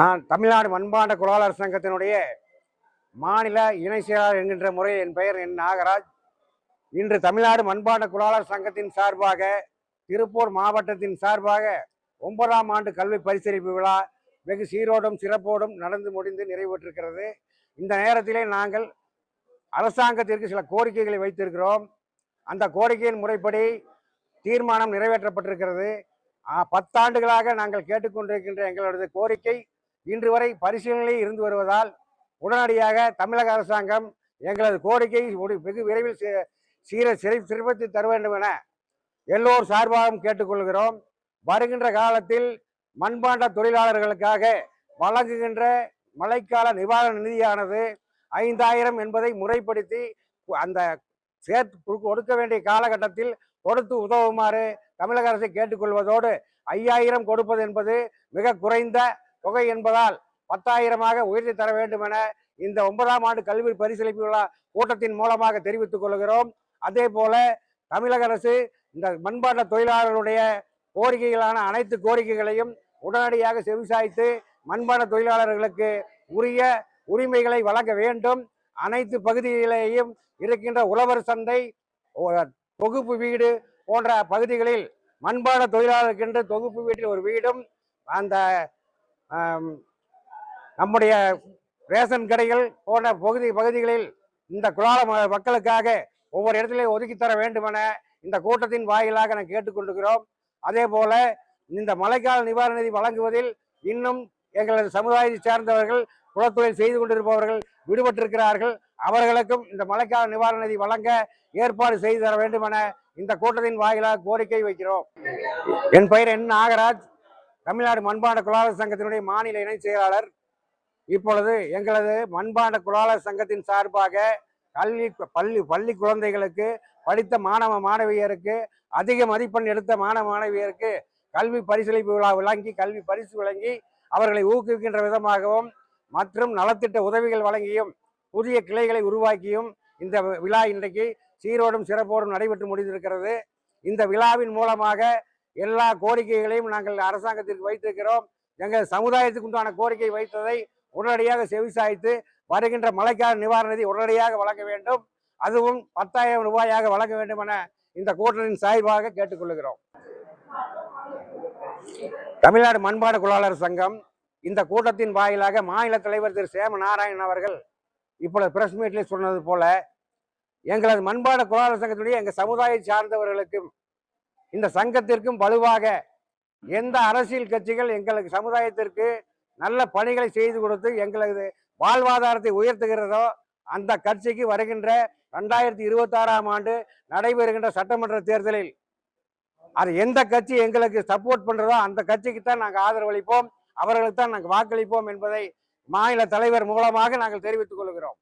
நான் தமிழ்நாடு மண்பாண்ட குலாளர் சங்கத்தினுடைய மாநில இணை செயலாளர் என்கின்ற முறை என் பெயர் என் நாகராஜ். இன்று தமிழ்நாடு மண்பாண்ட குலாளர் சங்கத்தின் சார்பாக திருப்பூர் மாவட்டத்தின் சார்பாக ஒன்பதாம் ஆண்டு கல்வி பரிசீலிப்பு விழா வெகு சீரோடும் சிறப்போடும் நடந்து முடிந்து நிறைவேற்றிருக்கிறது. இந்த நேரத்திலே நாங்கள் அரசாங்கத்திற்கு சில கோரிக்கைகளை வைத்திருக்கிறோம். அந்த கோரிக்கையின் முறைப்படி தீர்மானம் நிறைவேற்றப்பட்டிருக்கிறது. பத்தாண்டுகளாக நாங்கள் கேட்டுக்கொண்டிருக்கின்ற எங்களது கோரிக்கை இன்று வரை பரிசீலனையில் இருந்து வருவதால் உடனடியாக தமிழக அரசாங்கம் எங்களது கோரிக்கை வெகு விரைவில் சீ- சீர சிறை சிறப்பித்து தர வேண்டும் என எல்லோர் சார்பாகவும் கேட்டுக்கொள்கிறோம். வருகின்ற காலத்தில் மண்பாண்ட தொழிலாளர்களுக்காக வழங்குகின்ற மழைக்கால நிவாரண நிதியானது ஐந்தாயிரம் என்பதை முறைப்படுத்தி அந்த சேர்த்து கொடுக்க வேண்டிய காலகட்டத்தில் கொடுத்து உதவுமாறு தமிழக அரசை கேட்டுக்கொள்வதோடு ஐயாயிரம் கொடுப்பது என்பது மிக குறைந்த தொகை என்பதால் பத்தாயிரமாக உயர்த்தி தர வேண்டும் என இந்த ஒன்பதாம் ஆண்டு கல்வி பரிசீலிப்பு விழா கூட்டத்தின் மூலமாக தெரிவித்துக் கொள்கிறோம். அதே போல தமிழக அரசு இந்த மண்பாண்ட தொழிலாளர்களுடைய கோரிக்கைகளான அனைத்து கோரிக்கைகளையும் உடனடியாக செவிசாய்த்து மண்பாண்ட தொழிலாளர்களுக்கு உரிய உரிமைகளை வழங்க வேண்டும். அனைத்து பகுதிகளிலேயும் இருக்கின்ற உழவர் சந்தை தொகுப்பு வீடு போன்ற பகுதிகளில் மண்பாட தொழிலாளருக்கென்று தொகுப்பு வீட்டில் ஒரு வீடும் அந்த நம்முடைய ரேஷன் கடைகள் போன்ற பகுதி பகுதிகளில் இந்த குலால மக்களுக்காக ஒவ்வொரு இடத்திலையும் ஒதுக்கி தர வேண்டுமென இந்த கூட்டத்தின் வாயிலாக நான் கேட்டுக்கொண்டிருக்கிறோம். அதே போல இந்த மழைக்கால நிவாரண நிதி வழங்குவதில் இன்னும் எங்களது சமுதாயத்தை சேர்ந்தவர்கள் குளத்தொழில் செய்து கொண்டிருப்பவர்கள் விடுபட்டிருக்கிறார்கள். அவர்களுக்கும் இந்த மழைக்கால நிவாரண நிதி வழங்க ஏற்பாடு செய்து தர வேண்டும் என இந்த கூட்டத்தின் வாயிலாக கோரிக்கை வைக்கிறோம். என் பெயர் என் நாகராஜ். தமிழ்நாடு மண்பாண்ட குலாளர் சங்கத்தினுடைய மாநில இணை செயலாளர். இப்பொழுது எங்களது மண்பாண்ட குலாளர் சங்கத்தின் சார்பாக கல்வி பள்ளி பள்ளி குழந்தைகளுக்கு படித்த மாணவ மாணவியருக்கு அதிக மதிப்பெண் எடுத்த மாணவ மாணவியருக்கு கல்வி பரிசீலிப்பு விழா விளங்கி கல்வி பரிசு வழங்கி அவர்களை ஊக்குவிக்கின்ற விதமாகவும் மற்றும் நலத்திட்ட உதவிகள் வழங்கியும் புதிய கிளைகளை உருவாக்கியும் இந்த விழா இன்றைக்கு சீரோடும் சிறப்போடும் நடைபெற்று முடிந்திருக்கிறது. இந்த விழாவின் மூலமாக எல்லா கோரிக்கைகளையும் நாங்கள் அரசாங்கத்திற்கு வைத்திருக்கிறோம். எங்கள் சமுதாயத்துக்கு உண்டான கோரிக்கை வைத்ததை உடனடியாக செவிசாய்த்து வருகின்ற மழைக்கால நிவாரண நிதி உடனடியாக வழங்க வேண்டும். அதுவும் பத்தாயிரம் ரூபாயாக வழங்க வேண்டும் என இந்த கூட்டணியின் சார்பாக கேட்டுக்கொள்கிறோம். தமிழ்நாடு மண்பாட குழாளர் சங்கம் இந்த கூட்டத்தின் வாயிலாக மாநில தலைவர் திரு. சேம நாராயணன் அவர்கள் இப்பொழுது பிரஸ் மீட்டில் சொன்னது போல எங்களது மண்பாட குழாளர் சங்கத்துடைய எங்கள் சமுதாயம் சார்ந்தவர்களுக்கும் இந்த சங்கத்திற்கும் வலுவாக எந்த அரசியல் கட்சிகள் எங்களுக்கு சமுதாயத்திற்கு நல்ல பணிகளை செய்து கொடுத்து எங்களது வாழ்வாதாரத்தை உயர்த்துகிறதோ அந்த கட்சிக்கு வருகின்ற ரெண்டாயிரத்தி இருபத்தாறாம் ஆண்டு நடைபெறுகின்ற சட்டமன்ற தேர்தலில் அது எந்த கட்சி எங்களுக்கு சப்போர்ட் பண்ணுறதோ அந்த கட்சிக்கு தான் நாங்கள் ஆதரவளிப்போம். அவர்களுக்கு தான் நாங்கள் வாக்களிப்போம் என்பதை மாநில தலைவர் மூலமாக நாங்கள் தெரிவித்துக் கொள்கிறோம்.